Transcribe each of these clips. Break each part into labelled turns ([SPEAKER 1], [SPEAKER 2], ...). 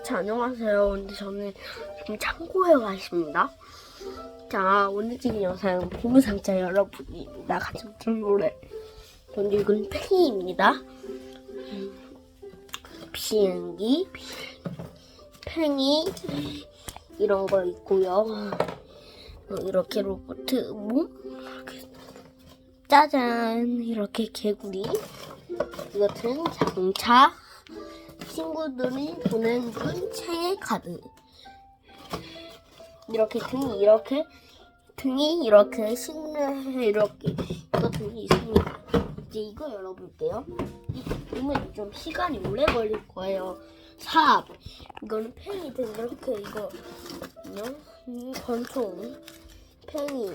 [SPEAKER 1] 자, 안녕하세요. 오늘 저는 지금 창고에 와 있습니다. 자, 오늘 찍은 영상은 보물상자 여러분입니다. 같이 들 노래. 먼저 이건 팽이입니다. 비행기, 팽이, 이런 거 있고요. 어, 이렇게 로봇, 뭐, 이렇게 짜잔, 이렇게 개구리. 이것은 자동차. 친구들이 보내준 생일 카드. 이렇게 등이 이렇게 등이 이렇게 신을 이렇게 이거 등이 있습니다. 이제 이거 열어볼게요. 이 등은 좀 시간이 오래 걸릴 거예요. 삽 이거는 팽이 등 이렇게 이거 안녕? 음, 권총 팽이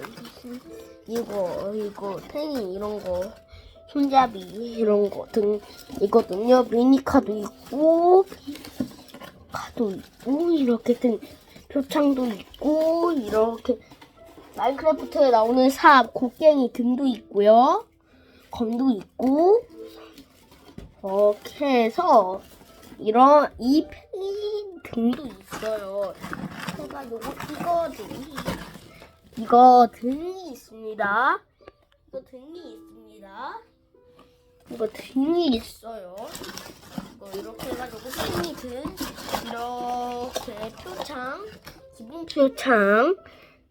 [SPEAKER 1] 이거 이거 팽이 이런 거 손잡이 이런 거등 이거든요. 미니카도 있고 카도 있고 이렇게 등 표창도 있고 이렇게 마인크래프트에 나오는 삽 곡괭이 등도 있고요. 검도 있고 이렇게 해서 이런 이 팽이 등도 있어요. 해가지고 이거 등이 이거 등이 있습니다. 이거 등이 있습니다 이거 등이 있어요. 이거 이렇게 해가지고 팽이 등 이렇게 표창 기본 표창.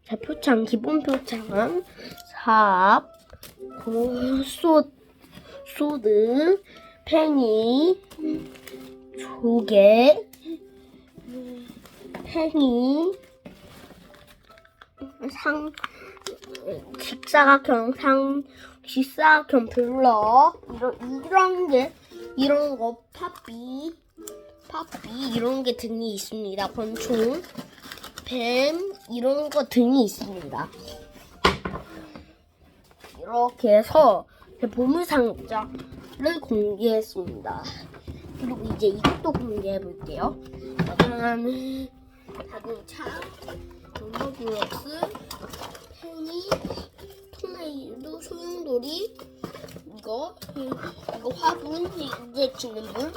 [SPEAKER 1] 자 표창 기본 표창. 삽 고소 소드 팽이 조개. 팽이 상 직사각형 상 직사각형 블럭 이런 이런 게 이런 거 팝비 팝비 이런 게 등이 있습니다. 권총 뱀 이런 거 등이 있습니다. 이렇게 해서 제 보물상자를 공개했습니다. 그리고 이제 이것도 공개해 볼게요. 저는 자동차, 런버블럭스, 팽이, 토마이도, 소용돌이, 이거, 이거 화분, 이제 주는 물,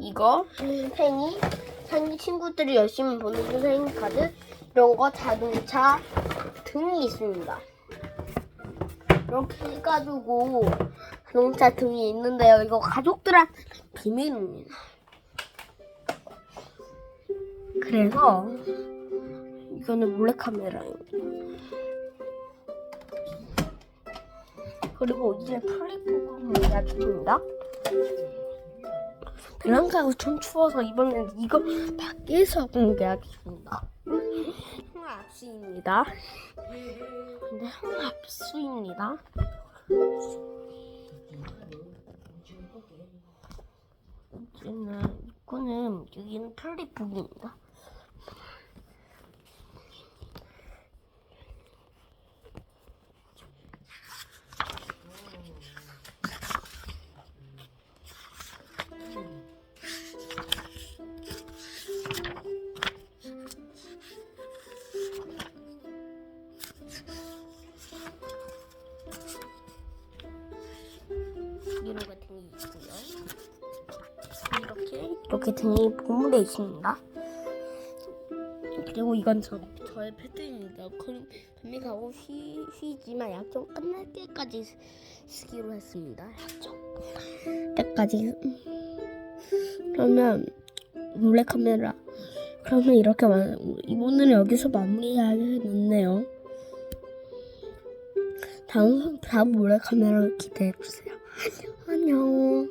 [SPEAKER 1] 이거, 팽이, 상기 친구들이 열심히 보내준 생일 카드, 이런 거 자동차 등이 있습니다. 이렇게 해가지고 자동차 등이 있는데요. 이거 가족들한테 비밀입니다. 그래서 이거는 몰래카메라입니다. 그리고 이제 플립북을 놔줍니다. 베란다가 좀 추워서 이번엔 이거 밖에서 공개하겠습니다. 항압수입니다. 근데 항압수입니다. 이제는 입구는 여기는 플립북입니다. 이렇게 이렇게 등이 보물에 있습니다. 그리고 이건 저, 저의 패드입니다. 그럼 금이 가고 쉬, 쉬지만 약속 끝날 때까지 쓰- 쓰기로 했습니다. 약속 때까지. 그러면 몰래 카메라 그러면 이렇게 마, 오늘은 여기서 마무리하겠네요. 다음 다음 몰래 카메라 기대해 주세요. 안녕. 然后